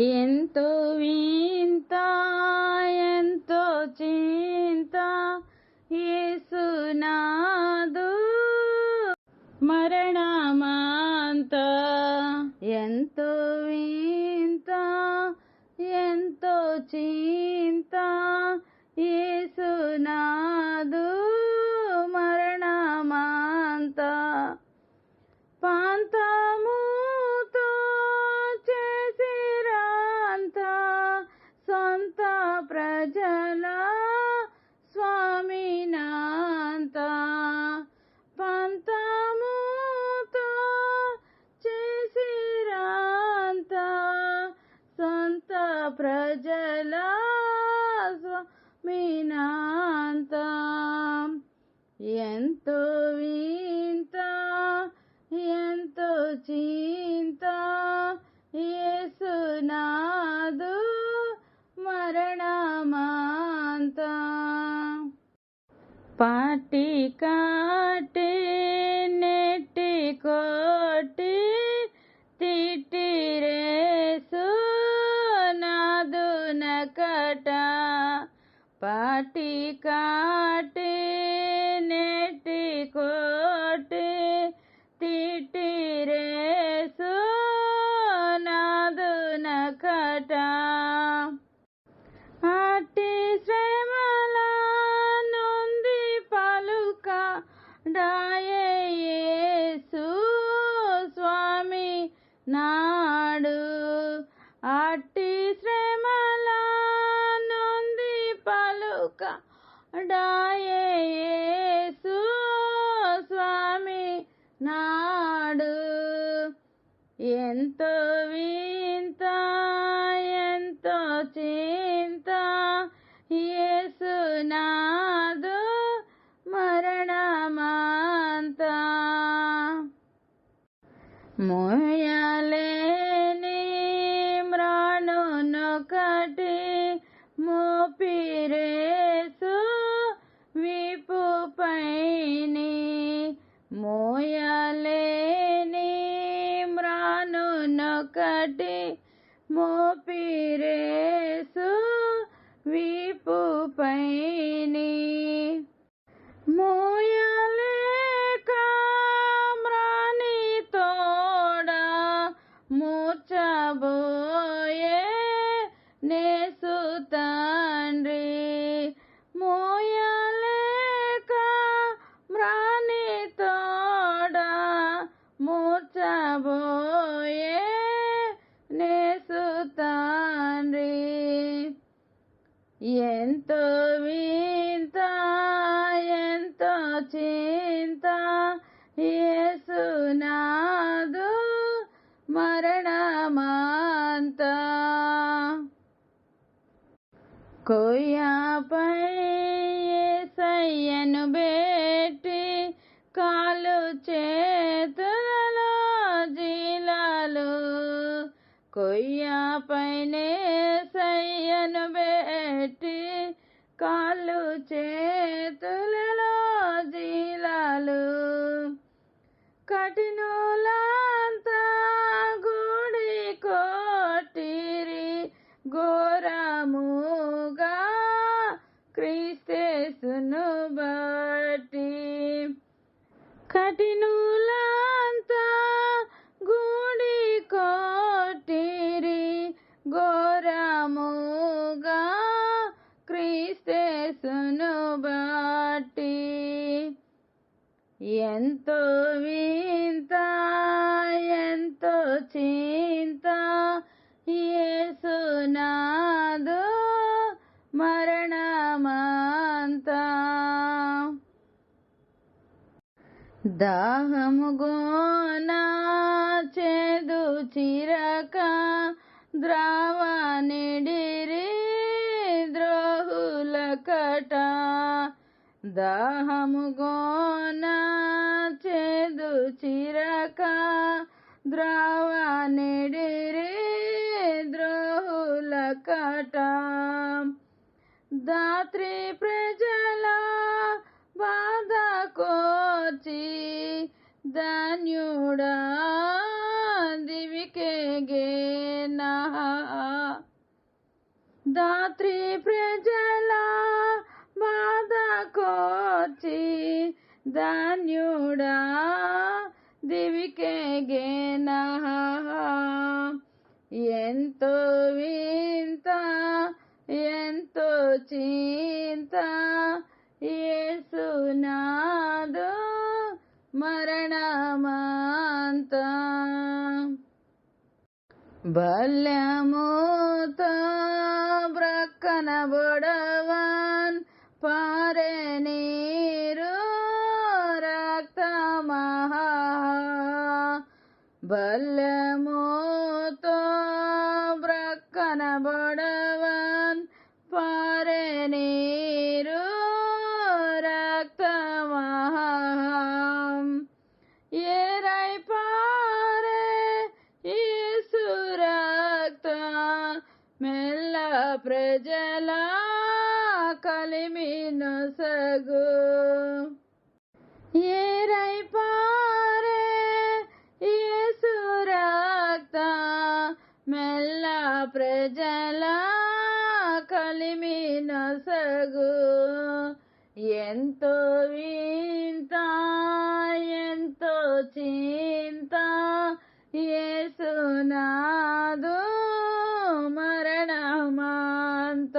ఎంతో వింత ఎంతో చింత ఏసునాదు మరణమాంత. ఎంతో వింత ఎంతో చింత ఏసునాదు ప్రజల స్వామినాంత ఎంతో వింత ఎంతో చింత యేసునాదు మరణమాంత. పాటి కాటి పాటి కాటి నెట్టి కోటి తిట్టిరేసు నాదు నకట అట్టి శ్రమల నొంది పలుక డాయ నాడు ఎంతో వింత ఎంతో చింత యేసునాదు మరణమాంత మోయలేని మ్రాణునొకటి మోపిరేసు মো পীর ఎంతో వింత ఎంతో చింత. ఏసునాదు మరణమాంత. కొయ్యాపై ఏసయ్యను బేటి కాలు చేతులలో జీలాలు. కొయ్యాపైనే సయ్యను బే పెట్టి కాళ్ళు చేతులలో జీలాలు. కఠినులంతా గుడి కోటిరి ఘోరముగా క్రీస్తేసును బట్టి. కఠినులంతా గుడి కోటిరి ఘోరముగా ఎంతో వింత ఎంతో చింత యేసునాదు మరణమాంత. దాహము గోనా చేదు చిరక ద్రావ నిడిరి ద్రోహుల కట దాహము గోనా చేదు చిరక ద్రావ నిడిరి ద్రోహుల కట దాత్రి ప్రజల బాధ కోచి ధన్యుడా దివికే గేన గేనా దాత్రి ధాన్యుడా దివికే గేనా ఎంతో వింత ఎంతో చింత ఏసునాదు మరణమాంత. బల్యముతో బ్రక్కన బుడవాన్ పారే ಬಲ್ಲಮೋತೋ ಬ್ರಕ್ಕನ ಬಡವನ್ ಪಾರೆ ನೀರು ರಕ್ತ ಮಹಾಂ ಏರೈ ಪಾರೆ ಏಸು ರಕ್ತ ಮೆಲ್ಲ ಪ್ರಜಲ ಕಲಿಮಿನ ಸಗು ಏ ఎంతో వింత ఎంతో చింత ఏసునాదు మరణమాంత.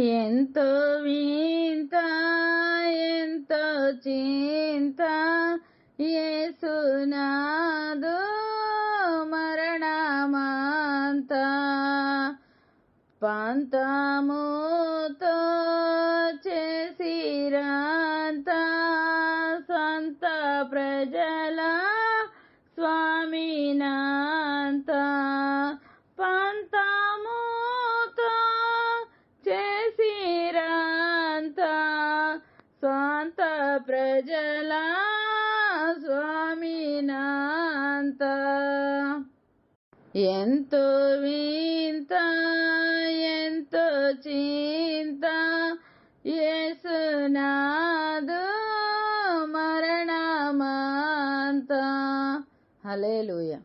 ఎంతో వింత ఎంతో చింత ఏసునాదు మరణమాంత. పంతము ప్రజల స్వామినాంత ఎంతో వింత ఎంతో చింత యేసునాదు మరణమాంత హల్లెలూయా